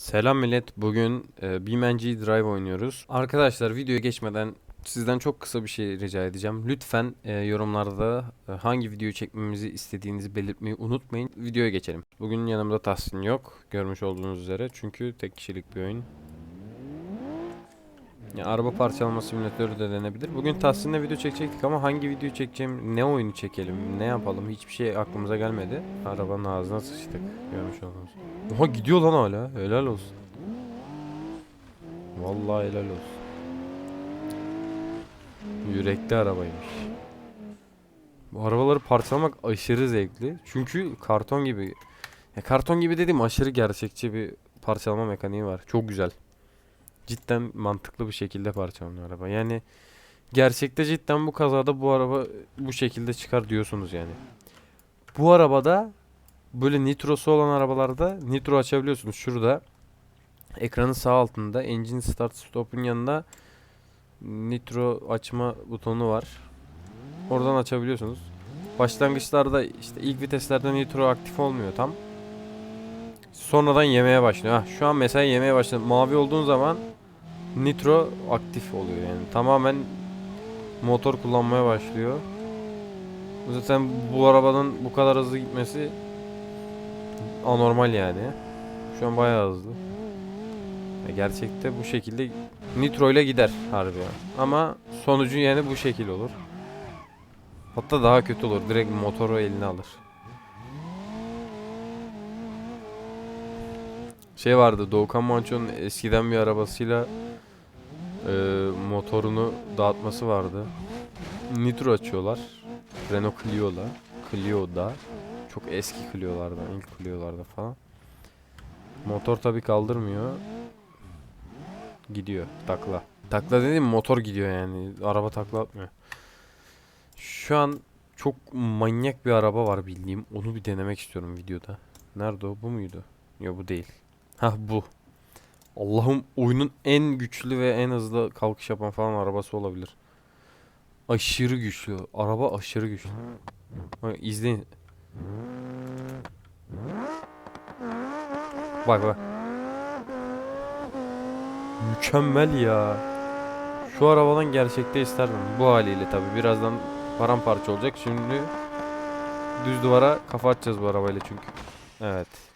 Selam millet. Bugün e, BeamNG Drive oynuyoruz. Arkadaşlar videoya geçmeden sizden çok kısa bir şey rica edeceğim. Lütfen e, yorumlarda e, hangi videoyu çekmemizi istediğinizi belirtmeyi unutmayın. Videoya geçelim. Bugün yanımda Tahsin yok. Görmüş olduğunuz üzere. Çünkü tek kişilik bir oyun. Ya, araba parçalama simülatörü de denebilir. Bugün Tahsin'le video çekecektik ama hangi videoyu çekeceğim, ne oyunu çekelim, ne yapalım hiçbir şey aklımıza gelmedi. Arabanın ağzına sıçtık. Görmüş olduğunuz. Oha gidiyor lan hala. Helal olsun. Vallahi helal olsun. Yürekli arabaymış. Bu arabaları parçalamak aşırı zevkli. Çünkü karton gibi. Ya karton gibi dediğim aşırı gerçekçi bir parçalama mekaniği var. Çok güzel. Cidden mantıklı bir şekilde parçalanıyor araba. Yani gerçekte cidden bu kazada bu araba bu şekilde çıkar diyorsunuz yani. Bu arabada böyle nitrosu olan arabalarda nitro açabiliyorsunuz. Şurada ekranın sağ altında engine start stop'un yanında nitro açma butonu var. Oradan açabiliyorsunuz. Başlangıçlarda işte ilk viteslerde nitro aktif olmuyor tam. Sonradan yemeye başlıyor. Hah, şu an mesela yemeye başladı. Mavi olduğun zaman nitro aktif oluyor yani. Tamamen motor kullanmaya başlıyor. Zaten bu arabanın bu kadar hızlı gitmesi anormal yani. Şu an bayağı hızlı. Ya gerçekte bu şekilde nitro ile gider harbi. Ama sonucu yani bu şekil olur. Hatta daha kötü olur. Direkt motoru eline alır. Şey vardı Doğukan Manço'nun eskiden bir arabasıyla e, motorunu dağıtması vardı. Nitro açıyorlar. Renault Clio'la. Clio'da. Çok eski Clio'lardan, ilk Clio'larda falan. Motor tabi kaldırmıyor. Gidiyor takla. Takla dediğim motor gidiyor yani. Araba takla atmıyor. Şu an çok manyak bir araba var bildiğim. Onu bir denemek istiyorum videoda. Nerede o? Bu muydu? Yok bu değil. Hah bu. Allah'ım oyunun en güçlü ve en hızlı kalkış yapan falan arabası olabilir. Aşırı güçlü. Araba aşırı güçlü. Bak izleyin. Bak bak. Mükemmel ya. Şu arabadan gerçekte isterdim. Bu haliyle tabi. Birazdan paramparça olacak. Şimdi düz duvara kafa atacağız bu arabayla çünkü. Evet.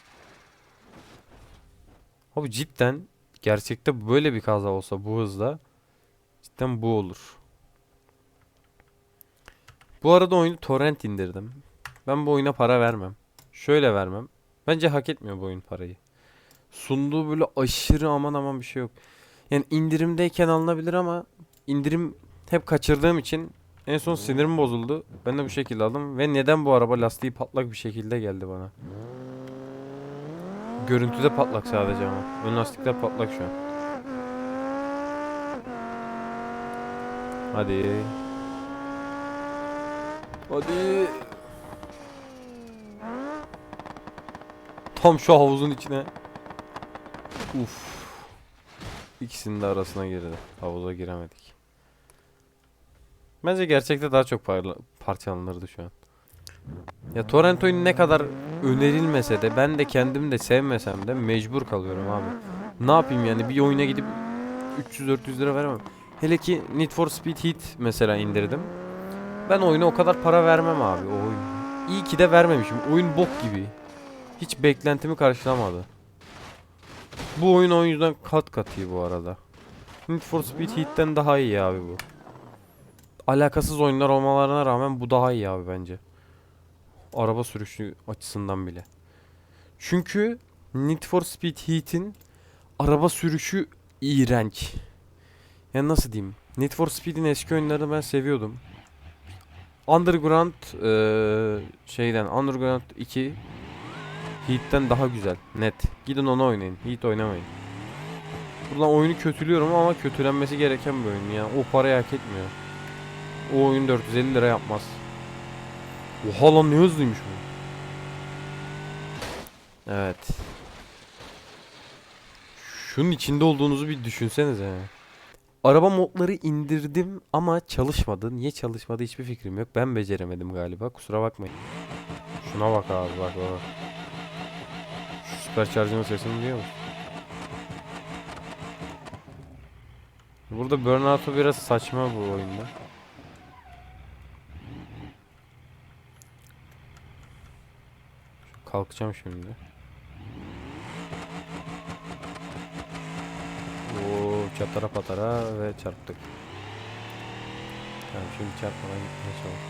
Abi cidden gerçekte böyle bir kaza olsa bu hızla cidden bu olur. Bu arada oyunu torrent indirdim. Ben bu oyuna para vermem. Şöyle vermem. Bence hak etmiyor bu oyun parayı. Sunduğu böyle aşırı aman aman bir şey yok. Yani indirimdeyken alınabilir ama indirim hep kaçırdığım için en son sinirim bozuldu. Ben de bu şekilde aldım ve neden bu araba lastiği patlak bir şekilde geldi bana. Görüntüde patlak sadece ama. Ön lastikler patlak şu an. Hadi. Hadi. Tam şu havuzun içine. Uf. İkisinin de arasına girdi. Havuza giremedik. Bence gerçekte daha çok parçalanırdı şu an. Ya torrent oyunu ne kadar önerilmese de ben de kendim de sevmesem de mecbur kalıyorum abi. Ne yapayım yani bir oyuna gidip 300-400 lira veremem. Hele ki Need for Speed Heat mesela indirdim. Ben oyuna o kadar para vermem abi o oyun. İyi ki de vermemişim. Oyun bok gibi. Hiç beklentimi karşılamadı. Bu oyun o yüzden kat kat iyi bu arada. Need for Speed Heat'ten daha iyi abi bu. Alakasız oyunlar olmalarına rağmen bu daha iyi abi bence. Araba sürüşü açısından bile. Çünkü Need for Speed Heat'in araba sürüşü iğrenç. Ya nasıl diyeyim? Need for Speed'in eski oyunlarını ben seviyordum. Underground eee, şeyden Underground 2 Heat'ten daha güzel. Net. Gidin onu oynayın. Heat oynamayın. Buradan oyunu kötülüyorum ama kötülenmesi gereken bir oyun ya. O parayı hak etmiyor. O oyun 450 lira yapmaz. Oha lan ne hızlıymış bu. Evet. Şunun içinde olduğunuzu bir düşünsenize. Araba modları indirdim ama çalışmadı. Niye çalışmadı hiçbir fikrim yok. Ben beceremedim galiba. Kusura bakmayın. Şuna bak abi bak bak. Şu süper şarjının sesini duyuyor musun? Burada Burnout'u biraz saçma bu oyunda. Kalkacağım şimdi. Oo, çatara patara ve çarptık. Tamam şimdi çarpmadan gitmeye çalış.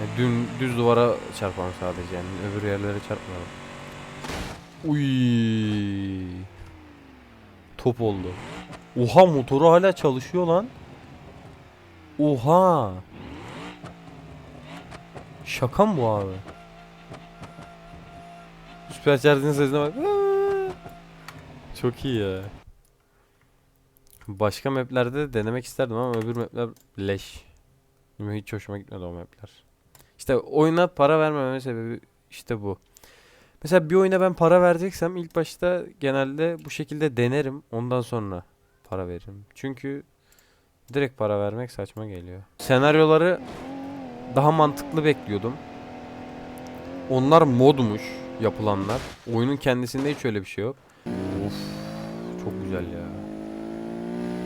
Yani dün düz duvara çarpalım sadece yani öbür yerlere çarpmayalım. Uy. Top oldu. Oha motoru hala çalışıyor lan. Oha. Şaka mı bu abi? Süpercharger'ın sesine bak. Çok iyi ya. Başka maplerde de denemek isterdim ama öbür mapler leş. Hiç hoşuma gitmedi o mapler. İşte oyuna para vermememin sebebi işte bu. Mesela bir oyuna ben para vereceksem ilk başta genelde bu şekilde denerim. Ondan sonra para veririm. Çünkü direkt para vermek saçma geliyor. Senaryoları daha mantıklı bekliyordum. Onlar modmuş yapılanlar. Oyunun kendisinde hiç öyle bir şey yok. Of çok güzel ya.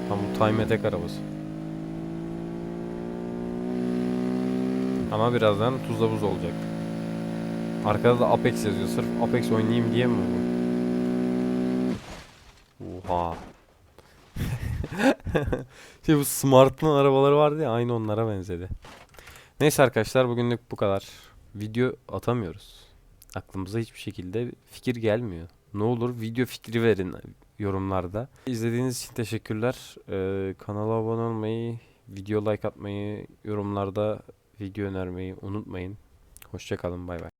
Tam bu Time Attack arabası. Ama birazdan tuzla buz olacak. Arkada da Apex yazıyor. Sırf Apex oynayayım diye mi bu? Oha. şey bu Smart'ın arabaları vardı ya aynı onlara benzedi. Neyse arkadaşlar bugünlük bu kadar. Video atamıyoruz. Aklımıza hiçbir şekilde fikir gelmiyor. Ne olur video fikri verin yorumlarda. İzlediğiniz için teşekkürler. Ee, kanala abone olmayı, video like atmayı, yorumlarda video önermeyi unutmayın. Hoşçakalın bay bay.